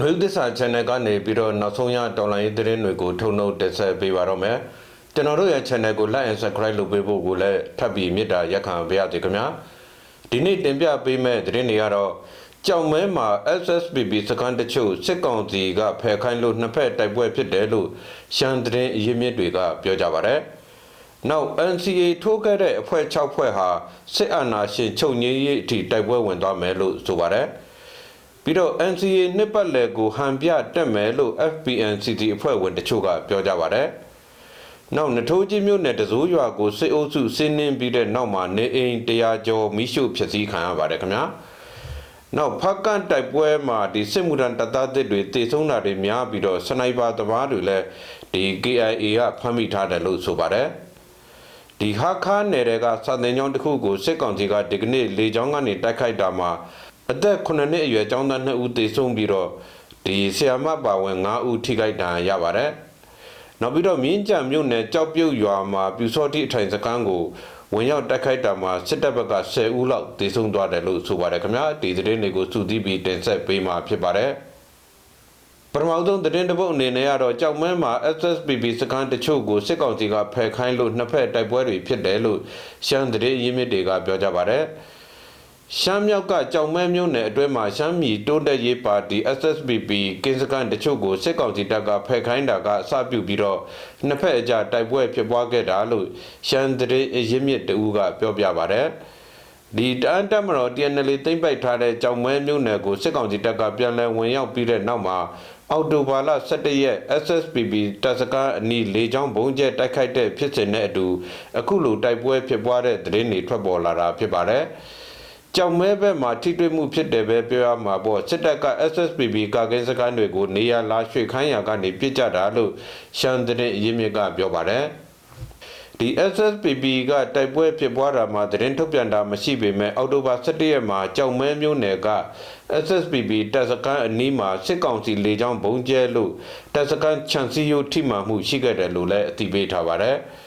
နွေဦးသစ္စာ channel ကနေပြီးတော့နောက်ဆုံးရတော်လိုင်းရေးသတင်းတွေကိုထုတ်နှုတ်တက်ဆက်ပေးပါတော့မယ်ကျွန်တော်တို့ရဲ့ channel ကို like and subscribe လုပ်ပေးဖို့ကိုလည်းထပ်ပြီးမေတ္တာရက်ခံပါရစေခင်ဗျာဒီနေ့တင်ပြပေးမယ့်သတင်းတွေကတော့ကြောင်မဲမှာ SSPB စကန်တချို့စစ်ကောင်စီကဖယ်ခိုင်းလို့နှစ်ဖက်တိုက်ပွဲဖြစ်တယ်လို့ရှမ်းသတင်းအရင်းမြစ်တွေကပြောကြပါဗျ။နောက် NCA ထိုးခဲ့တဲ့အဖွဲ့6ဖွဲ့ဟာစစ်အာဏာရှင်ချုပ်ငြိမ်းရေးအထိတိုက်ပွဲဝင်သွားမယ်လို့ဆိုပါတယ်။ ပြီးတော့ NCA နှစ်ပတ်လည်ကိုဟန်ပြတက်မယ်လို့ FPNCC အဖွဲ့ဝင်တချို့ကပြောကြပါတယ်။နောက်နထိုးကြီးမြို့နယ်တစိုးရွာကိုစစ်အုပ်စုဆင်းနှင်းပြီးတဲ့နောက်မှာနေအိမ်တရားကျော်မိရှုဖြစ်စည်းခံရပါတယ်ခင်ဗျာ။နောက်ဖက်ကန်တိုက်ပွဲမှာဒီစစ်မှုထမ်းတပ်သားတွေတေဆုံးတာတွေများပြီးတော့စနိုက်ပါသမားတွေလည်းဒီ KIA ကဖမ်းမိထားတယ်လို့ဆိုပါတယ်။ဒီဟာခါနယ်တွေကစာတင်ကျောင်းတစ်ခုကိုစစ်ကောင်စီကဒီကနေ့လေကြောင်းကနေတိုက်ခိုက်တာမှာ အသက်9နှစ်အရွယ်ကျောင်းသား2ဦးသေဆုံးပြီးတော့ဒီဆရာမပါဝင်9ဦးထိခိုက်ဒဏ်ရာရပါတယ်။နောက်ပြီးတော့မြင်းကြံမြို့နယ်ကြောက်ပြုတ်ရွာမှာပြူစောတိအထိုင်စခန်းကိုဝင်ရောက်တိုက်ခိုက်တာမှာစစ်တပ်ဘက်က10ဦးလောက်သေဆုံးသွားတယ်လို့ဆိုပါတယ်ခင်ဗျာဒီသတင်းတွေကိုစုစည်းပြီးတင်ဆက်ပေးမှာဖြစ်ပါတယ်ပထမဆုံးသတင်းတစ်ပုဒ်အနေနဲ့ကတော့ကြောက်မဲမှာ SSPB စကန်တချို့ကိုစစ်ကောင်စီကဖယ်ခိုင်းလို့နှစ်ဖက်တိုက်ပွဲတွေဖြစ်တယ်လို့ရှမ်းသတင်းရင်းမြစ်တွေကပြောကြပါတယ် ရှမ်းမြောက်ကကြောင်မဲမြို့နယ်အတွင်းမှာရှမ်းပြည်တိုးတက်ရေးပါတီ SSPB ကင်းစကန်တချို့ကိုစစ်ကောင်စီတပ်ကဖယ်ခိုင်းတာကအစပြုပြီးတော့နှစ်ဖက်အကြတိုက်ပွဲဖြစ်ပွားခဲ့တာလို့ရှမ်းသတင်းရင်းမြစ်တူကပြောပြပါတယ်ဒီတန်တက်မတော် TNL သိမ့်ပိုက်ထားတဲ့ကြောင်မဲမြို့နယ်ကိုစစ်ကောင်စီတပ်ကပြန်လည်ဝင်ရောက်ပြီးတဲ့နောက်မှာအော်တိုဘာလ17ရက် SSPB တပ်စကားအနီးလေကြောင်းဘုံကျဲတိုက်ခိုက်တဲ့ဖြစ်စဉ်နဲ့အတူအခုလိုတိုက်ပွဲဖြစ်ပွားတဲ့သတင်းတွေထွက်ပေါ်လာတာဖြစ်ပါတယ်။ ကြောင်မဲဘက်မှာထိတွေ့မှုဖြစ်တယ်ပဲပြောရမှာပေါ့စစ်တပ်က SSPB ကာကင်းစခန်းတွေကိုနေရာလာရွှေ့ခိုင်းရာကနေပြစ်ကြတာလို့ရှမ်းသတင်းအရင်းမြစ်ကပြောပါတယ်။ဒီ SSPB ကတိုက်ပွဲဖြစ်ပွားတာမှာသတင်းထုတ်ပြန်တာမရှိပေမဲ့အောက်တိုဘာ17ရက်မှာကြောင်မဲမြို့နယ်က SSPB တပ်စခန်းအနီးမှာစစ်ကောင်စီလေကြောင်းဘုံကျဲလို့တပ်စခန်းခြံစည်းရိုးထိမှန်မှုရှိခဲ့တယ်လို့လည်းအသိပေးထားပါတယ်။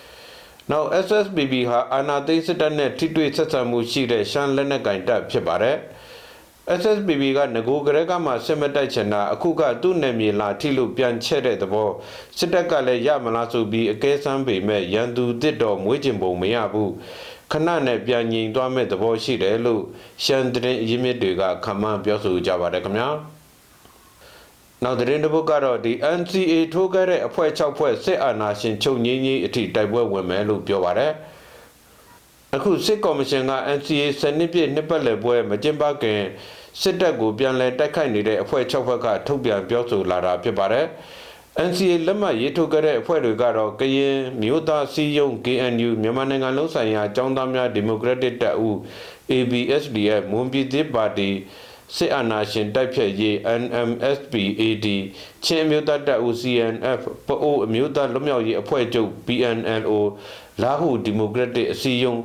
နောက် SSPB ဟာအာဏာသိမ်းစစ်တပ်နဲ့ထိတွေ့ဆက်ဆံမှုရှိတဲ့ရှမ်းလက်နက်ကင်တပ်ဖြစ်ပါတယ်။ SSPB ကငကိုကရက်မှစစ်မတိုက်ချင်တာအခုကသူ့နယ်မြေလာထိလို့ပြန်ချက်တဲ့သဘောစစ်တပ်ကလည်းရမလားဆိုပြီးအကဲဆန်းပေမဲ့ရန်သူတစ်တော်မွေးကျင်ပုံမရဘူးခဏနဲ့ပြန်ငြိမ်သွားမဲ့သဘောရှိတယ်လို့ရှမ်းသတင်းရင်းမြစ်တွေကခန့်မှန်းပြောဆိုကြပါတယ်ခင်ဗျာ နောက်သတင်းတစ်ပုဒ်ကတော့ဒီ NCA ထိုးခဲ့တဲ့အဖွဲ့6ဖွဲ့စစ်အာဏာရှင်ချုပ်ငြိမ်းကြီးအထိတိုက်ပွဲဝင်မယ်လို့ပြောပါတယ်အခုစစ်ကော်မရှင်က NCA စနစ်ပြည့်နှစ်ပတ်လည်ပွဲမကျင်းပခင်စစ်တပ်ကိုပြန်လည်တိုက်ခိုက်နေတဲ့အဖွဲ့6ဖွဲ့ကထုတ်ပြန်ပြောဆိုလာတာဖြစ်ပါတယ်။ NCA လက်မှတ်ရေးထိုးခဲ့တဲ့အဖွဲ့တွေကတော့ကရင်မြို့သားစည်းရုံး KNU မြန်မာနိုင်ငံလုံးဆိုင်ရာចောင်းသားများဒီမိုကရက်တစ်တပ်ဦး ABSDF မွန်ပြည်သစ်ပါတီ စစ်အာဏာရှင်တိုက်ဖြတ်ရေး NMSPAD ချင်းအမျိုးသားတပ်ဦး CNF ပအိုးအမျိုးသားလွတ်မြောက်ရေးအဖွဲ့ချုပ် PNLO လာဟုဒီမိုကရက်တစ်အစည်းအရုံး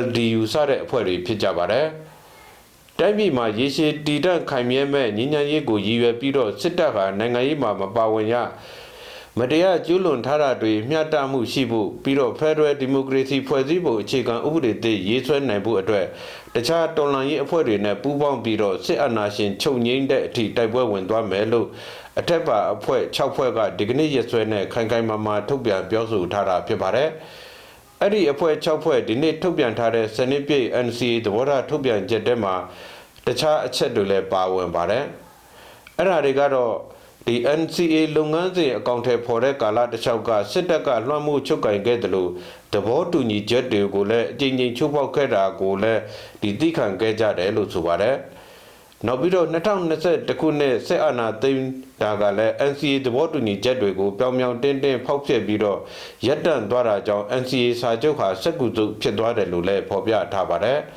LDU စတဲ့အဖွဲ့တွေဖြစ်ကြပါတယ်။တိုင်းပြည်မှာရေရှည်တည်တံ့ခိုင်မြဲမဲ့ညီညာရေးကိုရည်ရွယ်ပြီးတော့စစ်တပ်ဟာနိုင်ငံရေးမှာမပါဝင်ရ မတရားကျူးလွန်ထားတာတွေမျှတမှုရှိဖို့ပြီးတော့ Federal Democracy ဖွဲ့စည်းပုံအခြေခံဥပဒေသစ်ရေးဆွဲနိုင်ဖို့အတွက်တခြားတော်လှန်ရေးအဖွဲ့တွေနဲ့ပူးပေါင်းပြီးတော့စစ်အာဏာရှင်ချုပ်ငိမ့်တဲ့အထိတိုက်ပွဲဝင်သွားမယ်လို့အထက်ပါအဖွဲ့6ဖွဲ့ကဒီကနေ့ရက်စွဲနဲ့ခိုင်ခိုင်မာမာထုတ်ပြန်ပြောဆိုထားတာဖြစ်ပါတယ်။အဲ့ဒီအဖွဲ့6ဖွဲ့ဒီနေ့ထုတ်ပြန်ထားတဲ့စနစ်ပြည့် NCA သဘောထားထုတ်ပြန်ချက်ထဲမှာတခြားအချက်တွေလည်းပါဝင်ပါတယ်အဲ့ဒါတွေကတော့ ဒီ NCA လုပ်ငန်းစဉ်အကောင့်ထဲပေါ်တဲ့ကာလတစ်လျှောက်ကစစ်တပ်ကလွှမ်းမိုးချုပ်ကင်ခဲ့တယ်လို့သဘောတူညီချက်တွေကိုလည်းအကြိမ်ကြိမ်ချိုးဖောက်ခဲ့တာကိုလည်းဒီသိခံခဲ့ကြတယ်လို့ဆိုပါတယ်။နောက်ပြီးတော့2021ခုနှစ်စစ်အာဏာသိမ်းတာကလည်း NCA သဘောတူညီချက်တွေကိုပြောင်ပြောင်တင်းတင်းဖောက်ဖျက်ပြီးတော့ရပ်တန့်သွားတာကြောင့် NCA စာချုပ်ဟာစက်ကူစုဖြစ်သွားတယ်လို့လည်းဖော်ပြထားပါတယ်။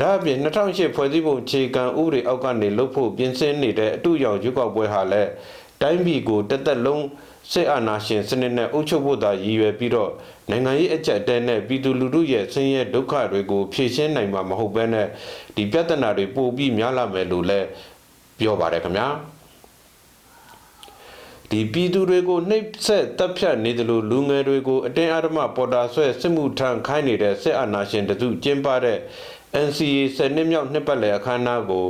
ဒါအပြင်2008ဖွဲ့စည်းပုံခြေကံဥပဒေအောက်ကနေလှုပ်ဖို့ပြင်ဆင်နေတဲ့အတူရောင်ရွေးကောက်ပွဲဟာလည်းတိုင်းပြည်ကိုတသက်လုံးစစ်အာဏာရှင်စနစ်နဲ့အုပ်ချုပ်ဖို့သာရည်ရွယ်ပြီးတော့နိုင်ငံရေးအကြက်အတဲနဲ့ပြည်သူလူထုရဲ့ဆင်းရဲဒုက္ခတွေကိုဖြေရှင်းနိုင်မှာမဟုတ်ဘဲနဲ့ဒီပြဿနာတွေပိုပြီးများလာမယ်လို့လည်းပြောပါတယ်ခင်ဗျာဒီပြည်သူတွေကိုနှိပ်စက်တပ်ဖြတ်နေတယ်လို့လူငယ်တွေကိုအတင်းအဓမ္မပေါ်တာဆွဲစစ်မှုထမ်းခိုင်းနေတဲ့စစ်အာဏာရှင်တစုကျင်းပတဲ့ NCA စနစ်မြောက်နှစ်ပတ်လည်အခမ်းအနားကို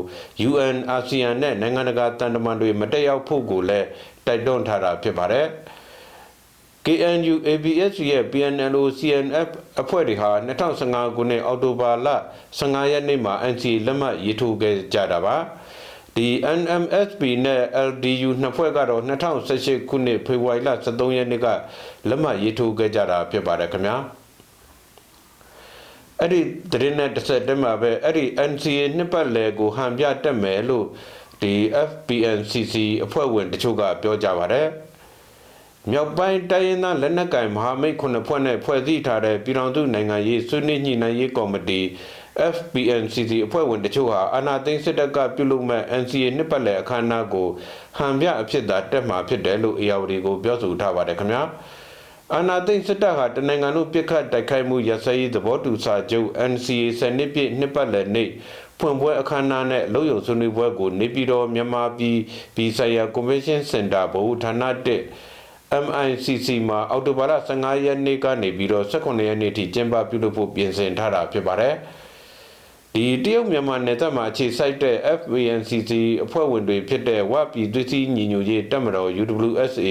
UN ASEAN နဲ့နိုင်ငံတကာတန်တမန်တွေမတက်ရောက်ဖို့ကိုလည်းတိုက်တွန်းထားတာဖြစ်ပါတယ်။ KNU ABS ရဲ့ PNLO CNF အဖွဲ့တွေဟာ2015ခုနှစ်အောက်တိုဘာလ15ရက်နေ့မှာ NCA လက်မှတ်ရေးထိုးခဲ့ကြတာပါဒီ NMSP နဲ့ LDU နှစ်ဖွဲ့ကတော့2018ခုနှစ်ဖေဖော်ဝါရီလ23ရက်နေ့ကလက်မှတ်ရေးထိုးခဲ့ကြတာဖြစ်ပါတယ်ခင်ဗျာ အဲ့ဒီသတင်းနဲ့တစ်ဆက်တည်းမှာပဲအဲ့ဒီ NCA နှစ်ပတ်လည်ကိုဟန်ပြတက်မယ်လို့ဒီ FPNCC အဖွဲ့ဝင်တချို့ကပြောကြပါတယ်မြောက်ပိုင်းတိုင်းရင်းသားလက်နက်ကိုင်မဟာမိတ်ခုနှစ်ဖွဲ့နဲ့ဖွဲ့စည်းထားတဲ့ပြည်ထောင်စုနိုင်ငံရေးဆွေးနွေးညှိနှိုင်းရေးကော်မတီ FPNCC အဖွဲ့ဝင်တချို့ဟာအာဏာသိမ်းစစ်တပ်ကပြုလုပ်မဲ့ NCA နှစ်ပတ်လည်အခမ်းအနားကိုဟန်ပြအဖြစ်သာတက်မှာဖြစ်တယ်လို့ ARD ကိုပြောဆိုထားပါတယ်ခင်ဗျာ အာနာသိန်းစစ်တပ်ဟာတနိုင်ငံလုံးပြစ်ခတ်တိုက်ခိုက်မှုရစရေးသဘောတူစာချုပ် NCA စနစ်ပြည့်နှစ်ပတ်လည်နေ့ဖွင့်ပွဲအခမ်းအနားနဲ့လုံယုံဆွေးနွေးပွဲကိုနေပြည်တော်မြန်မာပြည်ပြည်ဆိုင်ရာကွန်ဗင်းရှင်းစင်တာဘုဌာန1 MICC မှာအောက်တိုဘာလ15ရက်နေ့ကနေပြီးတော့18ရက်နေ့ထိကျင်းပပြုလုပ်ဖို့ပြင်ဆင်ထားတာဖြစ်ပါတယ်။ ဒီတရုတ်မြန်မာနယ်သက်မှာအခြေစိုက်တဲ့ FVNCC အဖွဲ့ဝင်တွေဖြစ်တဲ့ဝပြည်သွေးစည်းညီညွတ်ရေးတပ်မတော် UWSA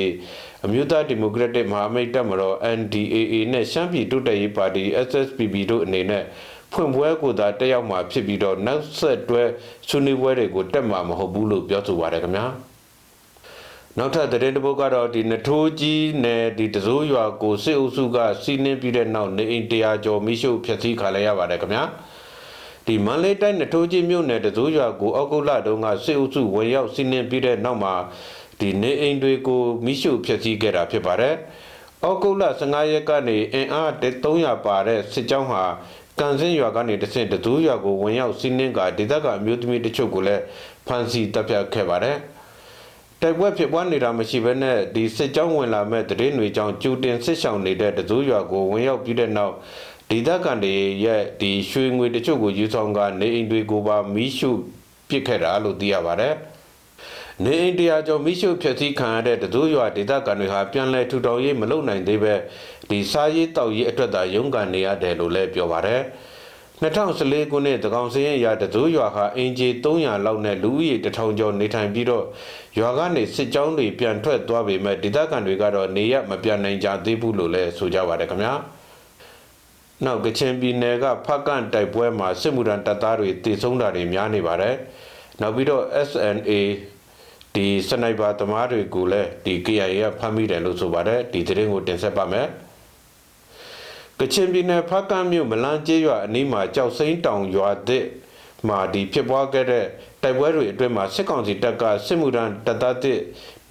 အမျိုးသားဒီမိုကရက်တစ်မဟာမိတ်တပ်မတော် NDAA နဲ့ရှမ်းပြည်တိုးတက်ရေးပါတီ SSPB တို့အနေနဲ့ဖွင့်ပွဲကိုသာတက်ရောက်မှာဖြစ်ပြီးတော့နောက်ဆက်တွဲဆွေးနွေးပွဲတွေကိုတက်မှာမဟုတ်ဘူးလို့ပြောဆိုပါတယ်ခင်ဗျာ။နောက်ထပ်သတင်းတစ်ပုဒ်ကတော့ဒီနထိုးကြီးနယ်ဒီတစိုးရွာကိုစစ်အုပ်စုကစီးနင်းပြီးတဲ့နောက်နေအိမ်တရာကျော်မိရှုဖျက်ဆီးခါလိုက်ရပါတယ်ခင်ဗျာ ဒီမန္တလေးတိုင်းနထိုးကြီးမြို့နယ်တစိုးရွာကိုအောက်ကုတ်လတုန်းကစစ်အုပ်စုဝင်ရောက်စီးနင်းပြီးတဲ့နောက်မှာဒီနေအိမ်တွေကိုမိရှုဖျက်ဆီးခဲ့တာဖြစ်ပါတယ်အောက်ကုတ်လ15ရက်ကနေအင်အား300ပါတဲ့စစ်ကြောင်းဟာကန်စင်းရွာကနေတဆင့်တဇူးရွာကိုဝင်ရောက်စီးနင်းကဒေသကအမျိုးသမီးတချို့ကိုလည်းဖမ်းဆီးတပ်ဖြတ်ခဲ့ပါတယ်။တိုက်ပွဲဖြစ်ပွားနေတာမရှိဘဲနဲ့ဒီစစ်ကြောင်းဝင်လာမဲ့တရင်တွေကြောင့်ကျူတင်စစ်ဆောင်နေတဲ့တစိုးရွာကိုဝင်ရောက်ပြီးတဲ့နောက် ဒေသခံတွေရဲ့ဒီရွှေငွေတချို့ကိုယူဆောင်ကနေအိမ်တွေကိုပါမီးရှို့ပစ်ခဲ့တာလို့သိရပါတယ်။နေအိမ်တရားကျော်မိရှုဖျက်ဆီးခံရတဲ့တစိုးရွာဒေသခံတွေဟာပြန်လည်ထူထောင်ရေးမလုပ်နိုင်သေးပဲဒီစားရေးတောက်ရေးအတွက်သာရုန်းကန်နေရတယ်လို့လည်းပြောပါတယ်။2014ခုနှစ်တကောင်စရင်ရာတစိုးရွာဟာအင်ဂျီ300လောက်နဲ့လူဦးရေ1000ကျော်နေထိုင်ပြီးတော့ရွာကနေစစ်ကြောင်းတွေပြန်ထွက်သွားပေမဲ့ဒေသခံတွေကတော့နေရမပြန်နိုင်ကြသေးဘူးလို့လည်းဆိုကြပါတယ်ခင်ဗျာ နောက်ကချင်ပြည်နယ်ကဖက်ကန်တိုက်ပွဲမှာစစ်မှုထမ်းတပ်သားတွေတည်ဆုံးတာတွေများနေပါတယ်နောက်ပြီးတော့ SNA ဒီစနိုက်ပါသမားတွေကိုလည်းဒီ KIA ကဖမ်းမိတယ်လို့ဆိုပါတယ်ဒီသတင်းကိုတင်ဆက်ပါမယ်ကချင်ပြည်နယ်ဖားကန့်မြို့မလန်းကျေးရွာအနီးမှာကြောက်စိမ့်တောင်ရွာသစ်မှာဒီဖြစ်ပွားခဲ့တဲ့တိုက်ပွဲတွေအတွင်းမှာစစ်ကောင်စီတပ်ကစစ်မှုထမ်းတပ်သားတစ်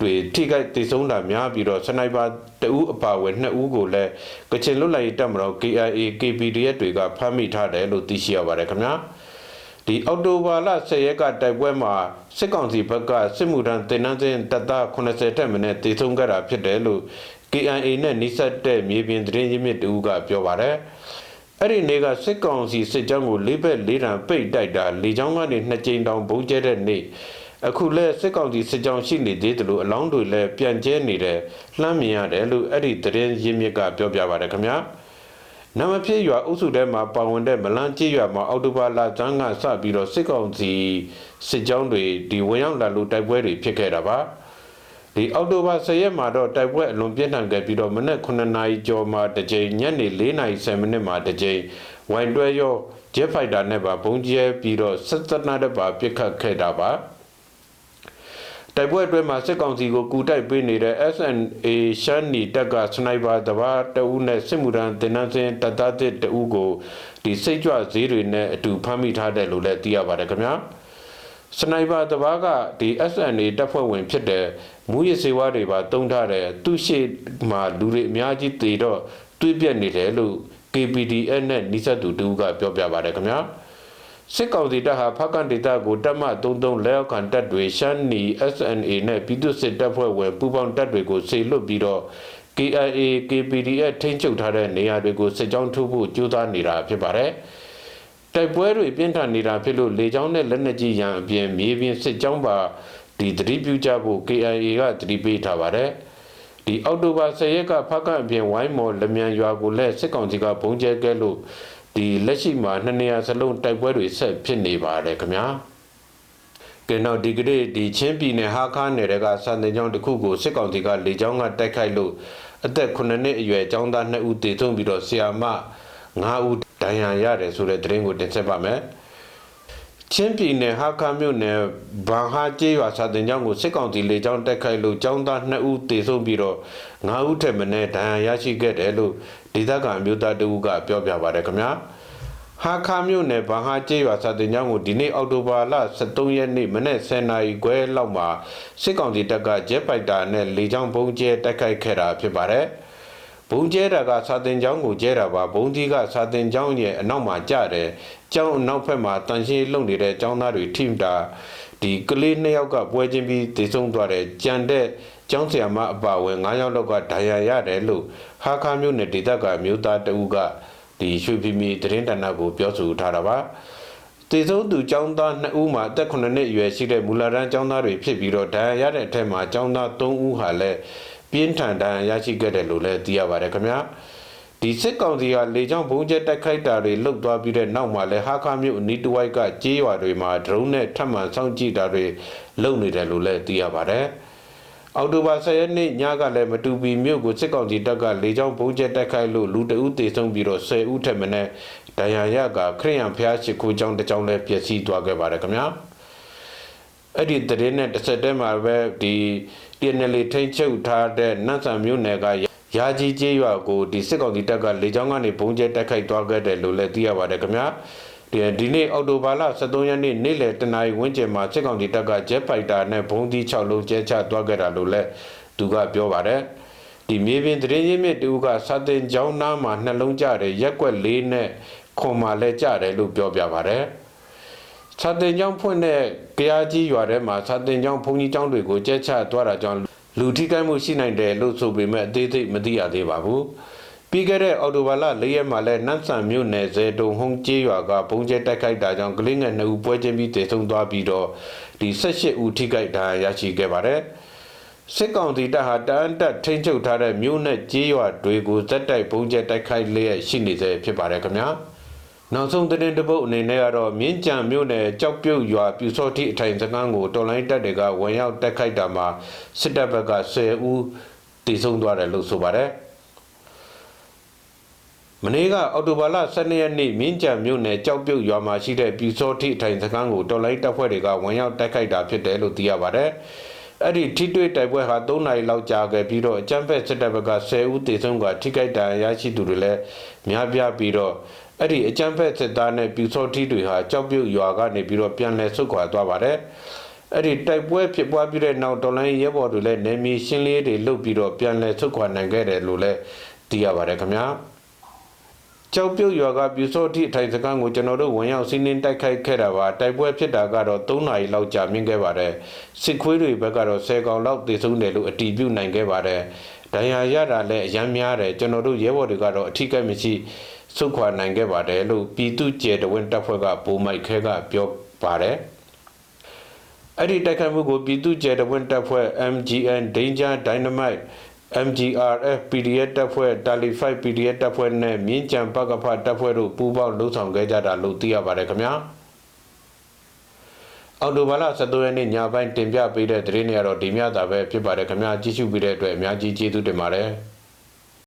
တွေထိခိုက်ဒေဆုံးတာများပြီးတော့စနိုက်ပါတအူးအပါဝင်နှစ်ဦးကိုလည်းကချင်လွတ်လပ်ရေးတပ်မတော် KIA KPDF တွေကဖမ်းမိထားတယ်လို့သိရှိရပါတယ်ခင်ဗျာဒီအော်တိုဘာလ10ရက်ကတိုက်ပွဲမှာစစ်ကောင်စီဘက်ကစစ်မှုထမ်းတင်နန်းစဉ်တပ်သား80တက်မနဲ့တေဆုံးခဲ့တာဖြစ်တယ်လို့ KIA နဲ့နှိစက်တဲ့မြေပြင်သတင်းရင်းမြစ်တူကပြောပါတယ်အဲ့ဒီနေ့ကစစ်ကောင်စီစစ်ကြောင်းကိုလေးဘက်လေးတံပိတ်တိုက်တာလေကြောင်းကနေနှစ်ကြိမ်တောင်ဘုံကျဲတဲ့နေ့ အခုလဲစစ်ကောင်စီစစ်ကြောင်းရှိနေသေးတယ်လို့အလောင်းတွေလည်းပြန်ကျဲနေတယ်လှမ်းမြင်ရတယ်လို့အဲ့ဒီသတင်းရင်းမြစ်ကပြောပြပါတယ်ခင်ဗျာနမဖြစ်ရွာအုပ်စုထဲမှာပါဝင်တဲ့မလန်းကြီးရွာမှာအော်တိုဘာလာကျန်းကစပြီးတော့စစ်ကောင်စီစစ်ကြောင်းတွေဒီဝင်ရောက်လာလို့တိုက်ပွဲတွေဖြစ်ခဲ့တာပါဒီအောက်တိုဘာ10ရက်မှာတော့တိုက်ပွဲအလွန်ပြင်းထန်ခဲ့ပြီးတော့မနက်9နာရီကျော်မှာတစ်ကြိမ်ညနေ4နာရီ10မိနစ်မှာတစ်ကြိမ်ဝိုင်တွဲရောဂျက်ဖိုက်တာနဲ့ပါဘုံကျဲပြီးတော့ဆက်စနာတဲ့ပါပစ်ခတ်ခဲ့တာပါ တိုက်ပွဲအတွင်းမှာစစ်ကောင်စီကိုကူတိုက်ပေးနေတဲ့ SNA ရှမ်းနီတပ်ကစနိုက်ပါတဘာတအူးနဲ့စစ်မှုထမ်းတင်နန်းစင်တပ်သားတစ်တအူးကိုဒီစိတ်ကြွဈေးတွေနဲ့အတူဖမ်းမိထားတယ်လို့လည်းသိရပါတယ်ခင်ဗျာ။စနိုက်ပါတဘာကဒီ SNA တပ်ဖွဲ့ဝင်ဖြစ်တဲ့မူရစေဝါတွေပါတုံးထားတဲ့သူရှိမှလူတွေအများကြီးတေတော့တွေးပြက်နေတယ်လို့ KPDN နဲ့နှိစက်သူတူကပြောပြပါတယ်ခင်ဗျာ စစ်ကောင်စီတပ်ဟာဖက်ကန်ဒေတာကိုတပ်မ33လက်အောက်ခံတပ်တွေရှမ်းနီ SNA နဲ့ပြည်သူ့စစ်တပ်ဖွဲ့ဝင်ပူးပေါင်းတပ်တွေကိုဆေလွတ်ပြီးတော့ KIA KPDF ထိန်းချုပ်ထားတဲ့နေရာတွေကိုစစ်ကြောင်းထိုးဖို့ကြိုးစားနေတာဖြစ်ပါတယ်။တိုက်ပွဲတွေပြင်းထန်နေတာဖြစ်လို့လေကြောင်းနဲ့လက်နက်ကြီးရန်အပြင်မြေပြင်စစ်ကြောင်းပါဒီသတိပြုကြဖို့ KIA ကသတိပေးထားပါတယ်ဒီအောက်တိုဘာ10ရက်ကဖက်ကအပြင်ဝိုင်းမော်လမြန်ရွာကိုလည်းစစ်ကောင်စီကဘုံကျဲခဲ့လို့ ဒီဒီလက်ရှိမှာနှစ်နေရာစလုံးတိုက်ပွဲတွေဆက်ဖြစ်နေပါတယ်ခင်ဗျာကဲတော့ဒီကနေ့ဒီချင်းပြည်နယ်ဟာခါနယ်ကစံတင်ကျောင်းတစ်ခုကိုစစ်ကောင်စီကလေကြောင်းကတိုက်ခိုက်လို့အသက်9နှစ်အရွယ်ကျောင်းသား2ဦးတေဆုံးပြီးတော့ဆီယာမ9ဦးဒဏ်ရာရတယ်ဆိုတဲ့သတင်းကိုတင်ဆက်ပါမယ်ချင်းပြည်နယ်ဟာခါမြို့နယ်ဗန်ဟာကျေးရွာစာတင်ကျောင်းကိုစစ်ကောင်စီလေကြောင်းတိုက်ခိုက်လို့ကျောင်းသား2ဦးတေဆုံးပြီးတော့9ဦးထက်မနည်းဒဏ်ရာရရှိခဲ့တယ်လို့ ဒေသခံအမျိုးသားတဦးကပြောပြပါတယ်ခင်ဗျာဟာခါမြို့နယ်ဗန်ဟာကျေးရွာစာတင်ကျောင်းကိုဒီနေ့အောက်တိုဘာလ23ရက်နေ့မနေ့10နာရီခွဲလောက်မှာစစ်ကောင်စီတပ်ကဂျက်ပိုက်တာနဲ့လေကြောင်းပုံကျဲတိုက်ခိုက်ခဲ့တာဖြစ်ပါတယ်ဘုံကျဲတာကစာတင်ကျောင်းကိုကျဲတာပါဘုံကြီးကစာတင်ကျောင်းရဲ့အနောက်မှာကျတယ်ကျောင်းအနောက်ဘက်မှာတန်ရှင်းလုံနေတဲ့ကျောင်းသားတွေထိမတာဒီကလေးနှစ်ယောက်ကပွဲချင်းပြီးတည်ဆုံသွားတယ်ကြံတဲ့ ကျောင်းဆရာမအပါဝင်9ယောက်လောက်ကဒဏ်ရာရတယ်လို့ဟာခါမျိုးနဲ့ဒေသကမျိုးသားတဦးကဒီရွှေပြည်မီသတင်းတနကိုပြောဆိုထားတာပါတည်ဆုံးသူចောင်းသား2ဦးမှာအသက်9နှစ်အရွယ်ရှိတဲ့မူလာရန်ចောင်းသားတွေဖြစ်ပြီးတော့ဒဏ်ရာရတဲ့အထက်မှာចောင်းသား3ဦးဟာလည်းပြင်းထန်ဒဏ်ရာရရှိခဲ့တယ်လို့လည်းသိရပါတယ်ခင်ဗျာဒီစစ်ကောင်စီကလေကြောင်းဘုံကျဲတိုက်ခိုက်တာတွေလှုပ်သွားပြီးတဲ့နောက်မှာလည်းဟာခါမြို့အနီးတစ်ဝိုက်ကကြေးရွာတွေမှာဒရုန်းနဲ့ထပ်မံစောင့်ကြည့်တာတွေလုပ်နေတယ်လို့လည်းသိရပါတယ် အောက်တိုဘာ10ရက်နေ့ညကလည်းမတူပီမြို့ကိုစစ်ကောင်စီတပ်ကလေကြောင်းဘုံကျဲတိုက်ခိုက်လို့လူတအုပ်တေဆုံးပြီးတော့10ဦးထက်မနည်းဒဏ်ရာရကခရိယံဖျားရှိခိုးကြောင်းတစ်ကြောင်းလည်းပျက်စီးသွားခဲ့ပါတယ်ခင်ဗျာအဲ့ဒီတရင်နဲ့တစ်ဆက်တည်းမှာပဲဒီ TNL ထိန်းချုပ်ထားတဲ့နတ်ဆန်မြို့နယ်ကရာကြီးကျေးရွာကိုဒီစစ်ကောင်စီတပ်ကလေကြောင်းကနေဘုံကျဲတိုက်ခိုက်သွားခဲ့တယ်လို့လည်းသိရပါတယ်ခင်ဗျာ ဒီဒီနေ့အောက်တိုဘာလ23ရက်နေ့နေ့လယ်တနာရီဝန်းကျင်မှာစစ်ကောင်စီတပ်ကဂျက်ဖိုက်တာနဲ့ဘုံသီး6လုံးကျဲချသွားခဲ့တာလို့လည်းသူကပြောပါတယ်ဒီမြေပြင်သတင်းရင်းမြစ်တူကစာတင်ကျောင်းသားမှာနှလုံးကြတယ်ရက်ွက်လေးနဲ့ခွန်မာလဲကြတယ်လို့ပြောပြပါတယ်စာတင်ကျောင်းဖွင့်တဲ့ကြားကြီးရွာထဲမှာစာတင်ကျောင်းဘုံကြီးကျောင်းတွေကိုကျဲချသွားတာကြောင့်လူထိခိုက်မှုရှိနိုင်တယ်လို့ဆိုပေမဲ့အသေးစိတ်မသိရသေးပါဘူး ပြီးခဲ့တဲ့အော်တိုဘာလ၄ရက်မှာလဲနတ်ဆန်မြို့နယ်ဇေတုံဟုံးကျေးရွာကဘုံကျဲတိုက်ခိုက်တာကြောင့်ကလေးငယ်2ဦးပွဲချင်းပြီးတေဆုံးသွားပြီးတော့ဒီ18ဦးထိခိုက်ဒဏ်ရာရရှိခဲ့ပါတယ်စစ်ကောင်စီတပ်ဟာတန်တက်ထိန်းချုပ်ထားတဲ့မြို့နယ်ကျေးရွာတွေကိုဇက်တိုက်ဘုံကျဲတိုက်ခိုက်လျက်ရှိနေစေဖြစ်ပါတယ်ခင်ဗျာနောက်ဆုံးသတင်းတစ်ပုဒ်အနေနဲ့ကတော့မြင်းကြံမြို့နယ်ကြောက်ပြုတ်ရွာပြူစောတိအထိုင်စခန်းကိုတော်လိုင်းတပ်တွေကဝင်ရောက်တိုက်ခိုက်တာမှာစစ်တပ်ဘက်က10ဦးတည်ဆုံသွားတယ်လို့ဆိုပါတယ် မနေ့ကအော်တိုဘာလ12ရက်နေ့မြင်းကြံမြို့နယ်ကြောက်ပြုတ်ရွာမှာရှိတဲ့ပြူစောတိအထိုင်စခန်းကိုတော်လိုင်းတပ်ဖွဲ့တွေကဝင်ရောက်တိုက်ခိုက်တာဖြစ်တယ်လို့သိရပါတယ်အဲ့ဒီထိတွေ့တိုက်ပွဲဟာ3နာရီလောက်ကြာခဲ့ပြီးတော့အကြမ်းဖက်စစ်တပ်ဘက်က10ဦးတေဆုံးကထိခိုက်ဒဏ်ရာရရှိသူတွေလည်းများပြားပြီးတော့အဲ့ဒီအကြမ်းဖက်စစ်သားနဲ့ပြူစောတိတွေဟာကြောက်ပြုတ်ရွာကနေပြီးတော့ပြန်လည်ဆုတ်ခွာသွားပါတယ်အဲ့ဒီတိုက်ပွဲဖြစ်ပွားပြီးတဲ့နောက်တော်လိုင်းရဲဘော်တွေလည်းနေမီရှင်းလေးတွေလုပ်ပြီးတော့ပြန်လည်ဆုတ်ခွာနိုင်ခဲ့တယ်လို့လည်းသိရပါတယ်ခင်ဗျာ ကြောက်ပြုတ်ရွာကပြူစောတိအထိုင်စခန်းကိုကျွန်တော်တို့ဝင်ရောက်စီးနှင်းတိုက်ခိုက်ခဲ့တာပါတိုက်ပွဲဖြစ်တာကတော့3နာရီလောက်ကြာမြင့်ခဲ့ပါတယ်စစ်ခွေးတွေဘက်ကတော့10កောင်လောက်တေဆုံးတယ်လို့အတီးပြုတ်နိုင်ခဲ့ပါတယ်ဒဏ်ရာရတာလည်းအယမ်းများတယ်ကျွန်တော်တို့ရဲဘော်တွေကတော့အထီးကမရှိဆုတ်ခွာနိုင်ခဲ့ပါတယ်လို့ပြည်သူ့ကျဲတဝင်းတပ်ဖွဲ့ကဗိုလ်မိုက်ခဲကပြောပါတယ်အဲ့ဒီတိုက်ခိုက်မှုကိုပြည်သူ့ကျဲတဝင်းတပ်ဖွဲ့ MGN Danger Dynamite MGRF PDF တပ်ဖွဲ့ Tali5 PDF တပ်ဖွဲ့နဲ့မြင်းကြံပကဖတပ်ဖွဲ့တို့ပူးပေါင်းလှုပ်ဆောင်ခဲ့ကြတာလို့သိရပါတယ်ခင်ဗျာအော်တိုဘာလ17ရက်နေ့ညပိုင်းတင်ပြပေးတဲ့သတင်းတွေကတော့ဒီမြတာပဲဖြစ်ပါတယ်ခင်ဗျာကြည့်ရှုပြီးတဲ့အတွက်အများကြီးကျေးဇူးတင်ပါတယ်